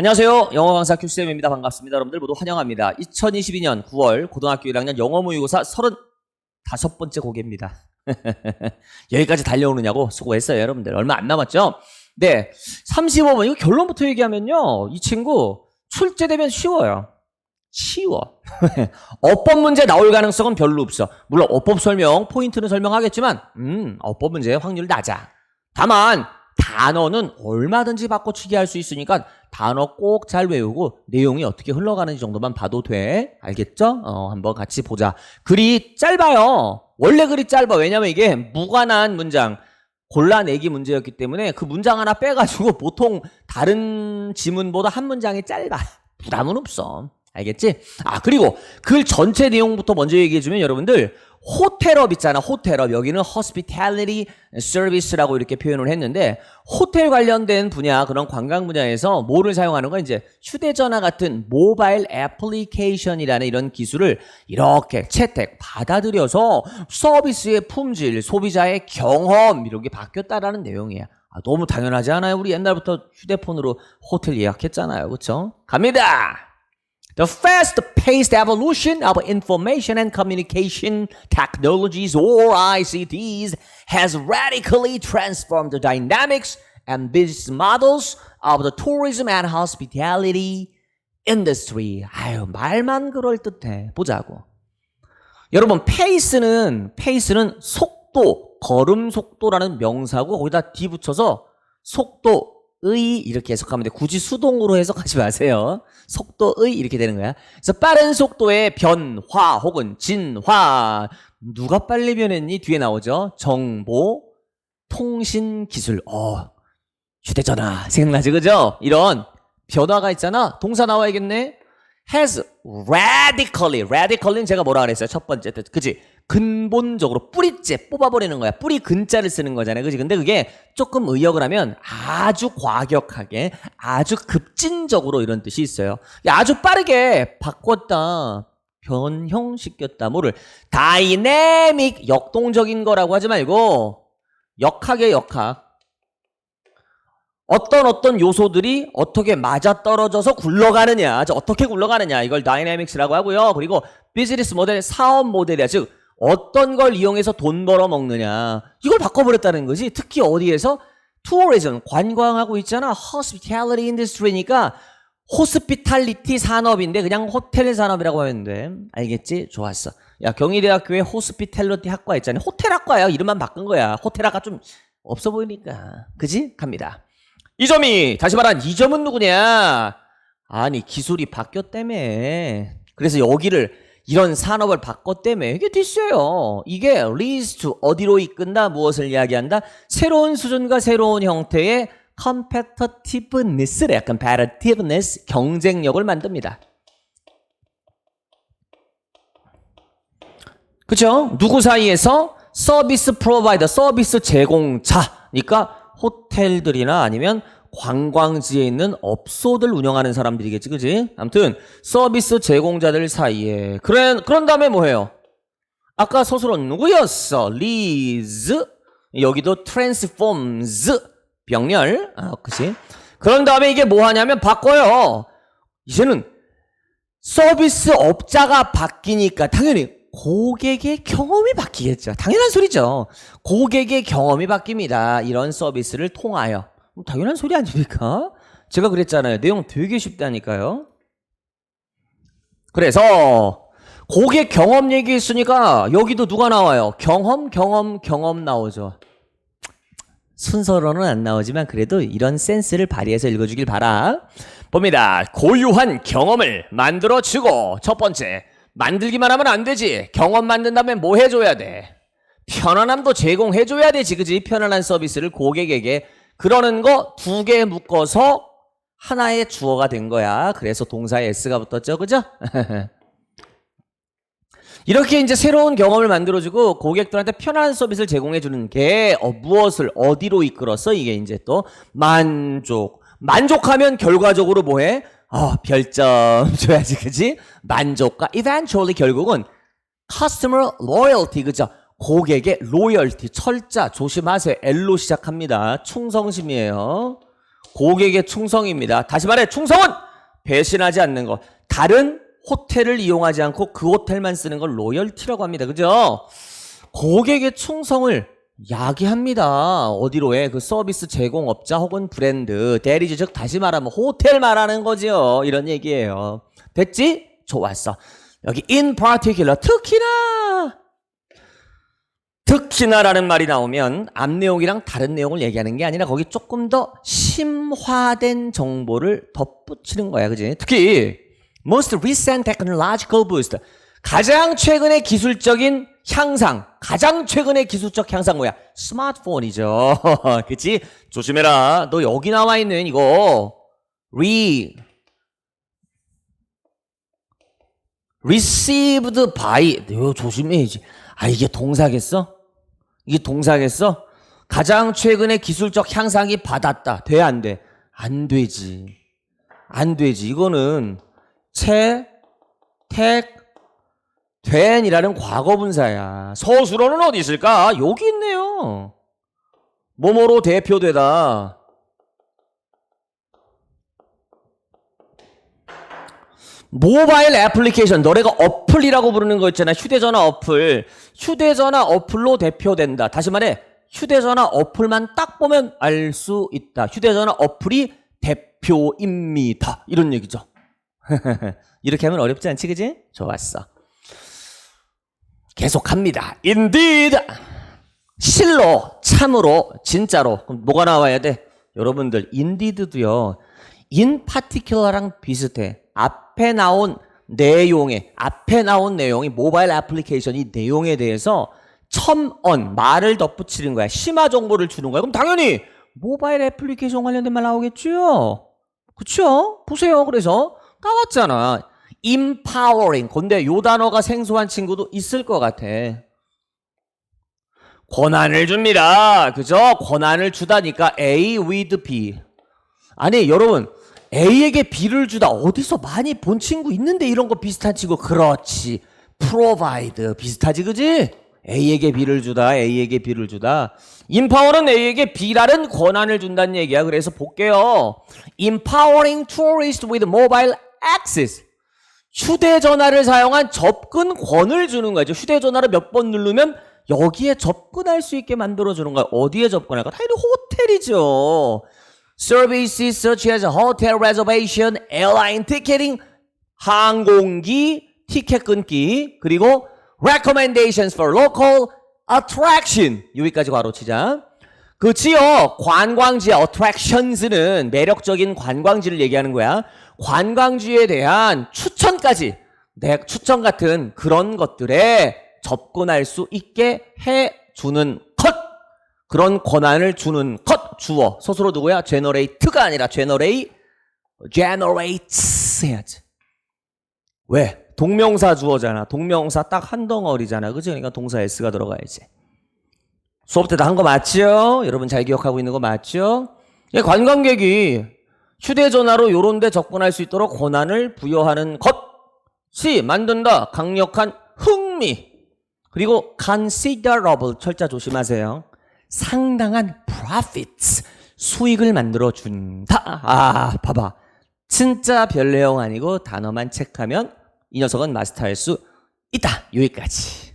안녕하세요. 영어 강사 큐쌤입니다. 반갑습니다. 여러분들 모두 환영합니다. 2022년 9월 고등학교 1학년 영어 모의고사 35번째 고개입니다. 여기까지 달려오느냐고 수고했어요, 여러분들. 얼마 안 남았죠? 네. 35번. 이거 결론부터 얘기하면요. 이 친구 출제되면 쉬워요. 쉬워. 어법 문제 나올 가능성은 별로 없어. 물론 어법 설명, 포인트는 설명하겠지만, 음, 어법 문제 확률 낮아. 다만, 단어는 얼마든지 바꿔치기 할 수 있으니까 단어 꼭 잘 외우고 내용이 어떻게 흘러가는지 정도만 봐도 돼. 알겠죠? 어, 한번 같이 보자. 글이 짧아요. 원래 글이 짧아. 왜냐면 이게 무관한 문장, 골라내기 문제였기 때문에 그 문장 하나 빼가지고 보통 다른 지문보다 한 문장이 짧아. 부담은 없어. 알겠지? 아, 그리고 글 전체 내용부터 먼저 얘기해주면 여러분들, 호텔업 있잖아, 호텔업. 여기는 hospitality service라고 이렇게 표현을 했는데, 호텔 관련된 분야, 그런 관광 분야에서 뭐를 사용하는 건 이제 휴대전화 같은 모바일 애플리케이션이라는 이런 기술을 이렇게 채택, 받아들여서 서비스의 품질, 소비자의 경험, 이런 게 바뀌었다라는 내용이야. 아, 너무 당연하지 않아요? 우리 옛날부터 휴대폰으로 호텔 예약했잖아요. 그쵸? 갑니다! The fast-paced evolution of information and communication technologies, or ICTs, has radically transformed the dynamics and business models of the tourism and hospitality industry. 아유, 말만 그럴듯해. 보자고. 여러분, 페이스는, 페이스는 속도, 걸음 속도라는 명사고, 거기다 D 붙여서 속도, 의 이렇게 해석하면 돼. 굳이 수동으로 해석하지 마세요. 속도의 이렇게 되는 거야. 그래서 빠른 속도의 변화 혹은 진화. 누가 빨리 변했니? 뒤에 나오죠. 정보, 통신 기술. 어, 휴대전화 생각나지 그죠? 이런 변화가 있잖아. 동사 나와야겠네. has radically, radically는 제가 뭐라 그랬어요? 첫 번째 뜻. 그지? 근본적으로 뿌리째 뽑아버리는 거야. 뿌리 근자를 쓰는 거잖아요. 그지? 근데 그게 조금 의역을 하면 아주 과격하게, 아주 급진적으로 이런 뜻이 있어요. 야, 아주 빠르게 바꿨다. 변형시켰다. 뭐를 다이내믹 역동적인 거라고 하지 말고 역학의 역학. 어떤 어떤 요소들이 어떻게 맞아떨어져서 굴러가느냐, 저 어떻게 굴러가느냐 이걸 다이내믹스라고 하고요. 그리고 비즈니스 모델, 사업 모델이야. 즉 어떤 걸 이용해서 돈 벌어 먹느냐 이걸 바꿔버렸다는 거지. 특히 어디에서 투어리즘 관광하고 있잖아. hospitality industry니까 호스피탈리티 산업인데 그냥 호텔 산업이라고 하면 돼. 알겠지? 좋았어. 야 경희대학교에 호스피탈리티 학과 있잖아. 호텔 학과야. 이름만 바꾼 거야. 호텔 학과 좀 없어 보이니까. 그지? 갑니다. 이 점이 다시 말한 이 점은 누구냐? 아니 기술이 바뀌었다며. 그래서 여기를 이런 산업을 바꿨다며. 이게 디스예요. 이게 leads to 어디로 이끈다 무엇을 이야기한다? 새로운 수준과 새로운 형태의 competitiveness래. competitiveness 경쟁력을 만듭니다. 그죠? 누구 사이에서 서비스 프로바이더, 서비스 제공자니까 호텔들이나 아니면 관광지에 있는 업소들 운영하는 사람들이겠지, 그지? 아무튼 서비스 제공자들 사이에 그런 그런 다음에 뭐해요? 아까 서술은 누구였어? 리즈 여기도 transforms 병렬, 아, 그지? 그런 다음에 이게 뭐 하냐면 바꿔요. 이제는 서비스 업자가 바뀌니까 당연히 고객의 경험이 바뀌겠죠. 당연한 소리죠. 고객의 경험이 바뀝니다. 이런 서비스를 통하여. 당연한 소리 아닙니까? 제가 그랬잖아요. 내용 되게 쉽다니까요. 그래서 고객 경험 얘기했으니까 여기도 누가 나와요? 경험, 경험, 경험 나오죠. 순서로는 안 나오지만 그래도 이런 센스를 발휘해서 읽어주길 바라. 봅니다. 고유한 경험을 만들어주고 첫 번째 만들기만 하면 안 되지. 경험 만든다면 뭐 해줘야 돼? 편안함도 제공해줘야 되지, 그지? 편안한 서비스를 고객에게. 그러는 거 두 개 묶어서 하나의 주어가 된 거야. 그래서 동사에 s가 붙었죠, 그죠? 이렇게 이제 새로운 경험을 만들어주고 고객들한테 편안한 서비스를 제공해주는 게 어, 무엇을 어디로 이끌었어? 이게 이제 또 만족. 만족하면 결과적으로 뭐해? 어, 별점 줘야지, 그지? 만족과 eventually 결국은 customer loyalty, 그죠? 고객의 로열티, 철자, 조심하세요. L로 시작합니다. 충성심이에요. 고객의 충성입니다. 다시 말해 충성은 배신하지 않는 것. 다른 호텔을 이용하지 않고 그 호텔만 쓰는 걸 로열티라고 합니다. 그죠? 고객의 충성을 야기합니다. 어디로에 그 서비스 제공업자 혹은 브랜드 대리지 즉 다시 말하면 호텔 말하는 거죠. 이런 얘기예요. 됐지? 좋았어. 여기 in particular 특히나 특히나라는 말이 나오면 앞 내용이랑 다른 내용을 얘기하는 게 아니라 거기 조금 더 심화된 정보를 덧붙이는 거야. 그지? 특히 most recent technological boost 가장 최근의 기술적인 향상, 가장 최근의 기술적 향상 뭐야? 스마트폰이죠. 그치? 조심해라. 너 여기 나와 있는 이거 re received by 이거 조심해야지. 아 이게 동사겠어? 이게 동사겠어? 가장 최근의 기술적 향상이 받았다. 돼 안 돼? 안 되지. 안 되지. 이거는 채, 택, 된이라는 과거분사야. 서술어는 어디 있을까? 여기 있네요. 뭐뭐로 대표되다. 모바일 애플리케이션 너네가 어플이라고 부르는 거 있잖아. 휴대전화 어플. 휴대전화 어플로 대표된다. 다시 말해 휴대전화 어플만 딱 보면 알 수 있다. 휴대전화 어플이 대표입니다. 이런 얘기죠. 이렇게 하면 어렵지 않지 그지? 좋았어. 계속합니다. Indeed. 실로 참으로 진짜로. 그럼 뭐가 나와야 돼? 여러분들 indeed도요 in particular랑 비슷해. 앞에 나온 내용에 앞에 나온 내용이 모바일 애플리케이션 이 내용에 대해서 첨언 말을 덧붙이는 거야. 심화 정보를 주는 거야. 그럼 당연히 모바일 애플리케이션 관련된 말 나오겠죠 그쵸? 보세요. 그래서 나왔잖아. empowering. 근데 요 단어가 생소한 친구도 있을 것 같아. 권한을 줍니다. 그죠? 권한을 주다니까 A with B. 아니 여러분 A에게 B를 주다. 어디서 많이 본 친구 있는데 이런 거 비슷한 친구. 그렇지. Provide. 비슷하지 그지? A에게 B를 주다. A에게 B를 주다. Empower는 A에게 B라는 권한을 준다는 얘기야. 그래서 볼게요. Empowering tourists with mobile access. 휴대전화를 사용한 접근권을 주는 거죠 휴대전화를 몇 번 누르면 여기에 접근할 수 있게 만들어 주는 거야. 어디에 접근할까? 당연히 호텔이죠 services such as hotel reservation, airline ticketing, 항공기 티켓 끊기, 그리고 recommendations for local attraction. 여기까지 괄호 치자. 그 지역 관광지 attractions는 매력적인 관광지를 얘기하는 거야. 관광지에 대한 추천까지 내 추천 같은 그런 것들에 접근할 수 있게 해 주는 것. 그런 권한을 주는 것 주어 스스로 누구야? generate가 아니라 generate generates 해야지. 왜? 동명사 주어잖아. 동명사 딱 한 덩어리잖아. 그죠? 그러니까 동사 s가 들어가야지. 수업 때도 한 거 맞죠? 여러분 잘 기억하고 있는 거 맞죠? 예, 관광객이 휴대전화로 요런 데 접근할 수 있도록 권한을 부여하는 것이 만든다. 강력한 흥미. 그리고 considerable 철자 조심하세요. 상당한 profits 수익을 만들어 준다. 아, 봐봐. 진짜 별 내용 아니고 단어만 체크하면 이 녀석은 마스터할 수 있다. 여기까지.